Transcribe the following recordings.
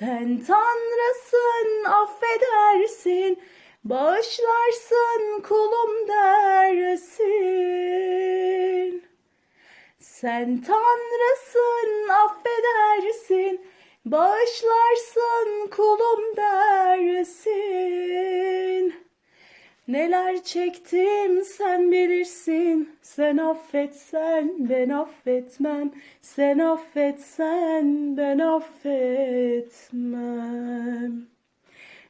Sen Tanrısın affedersin, bağışlarsın kulum dersin. Sen Tanrısın affedersin, bağışlarsın kulum dersin. Neler çektim sen bilirsin. Sen affetsen ben affetmem. Sen affetsen ben affetmem.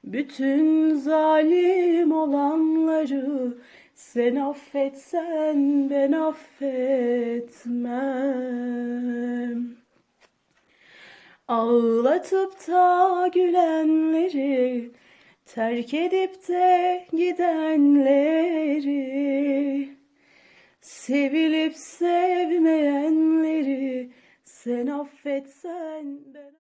Bütün zalim olanları sen affetsen ben affetmem. Ağlatıp da gülenleri, terk edip de gidenleri, sevilip sevmeyenleri sen affetsen ben